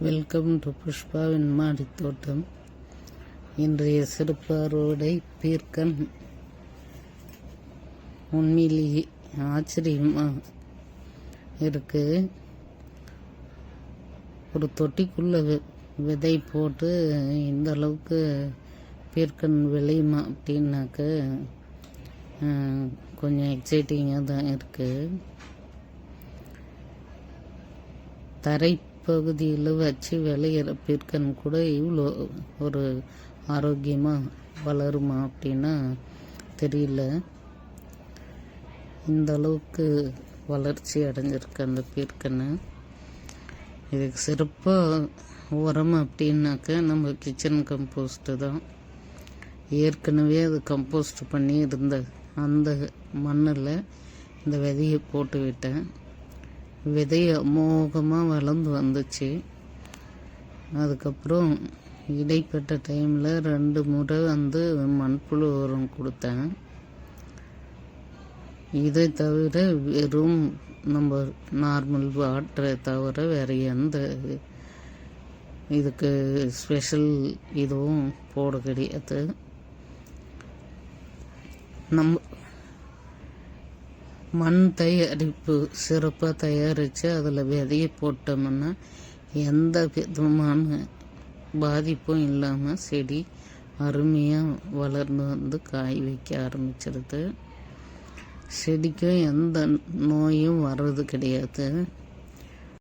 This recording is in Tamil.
வெல்கம் டு புஷ்பாவின் மாடித் தோட்டம் இன்றைய சிறப்பு பீர்க்கன் உண்மையிலேயே ஆச்சரியமாக இருக்கு. ஒரு தொட்டிக்குள்ள விதை போட்டு இந்த அளவுக்கு பீர்க்கன் விளையுமா அப்படின்னாக்க கொஞ்சம் எக்ஸைட்டிங்காக தான் இருக்குது தரை பகுதியில் வச்சு விளையிற பீர்க்கன் கூட இவ்வளோ ஒரு ஆரோக்கியமாக வளருமா அப்படின்னா தெரியல. இந்த அளவுக்கு வளர்ச்சி அடைஞ்சிருக்கு அந்த பீர்க்கன்னு. இதுக்கு சிறப்பாக உரம் அப்படின்னாக்க நம்ம கிச்சன் கம்போஸ்ட்டு தான். ஏற்கனவே அது கம்போஸ்ட் பண்ணி இருந்த அந்த மண்ணில் இந்த விதையை போட்டு விட்டேன். விதை அமோகமாக வளர்ந்து வந்துச்சு. அதுக்கப்புறம் இடைப்பட்ட டைமில் ரெண்டு முறை வந்து மண்புழு உரம் கொடுத்தேன். இதை தவிர வெறும் நம்ம நார்மல் வாட்டரை தவிர வேறு எந்த இதுக்கு ஸ்பெஷல் இதுவும் போட கிடையாது. நம்ம மண் தயாரிப்பு சிறப்பாக தயாரித்து அதில் விதையை போட்டோம்னா எந்த விதமான பாதிப்பும் இல்லாமல் செடி அருமையாக வளர்ந்து வந்து காய் வைக்க ஆரம்பிச்சிருது. செடிக்கும் எந்த நோயும் வர்றது கிடையாது.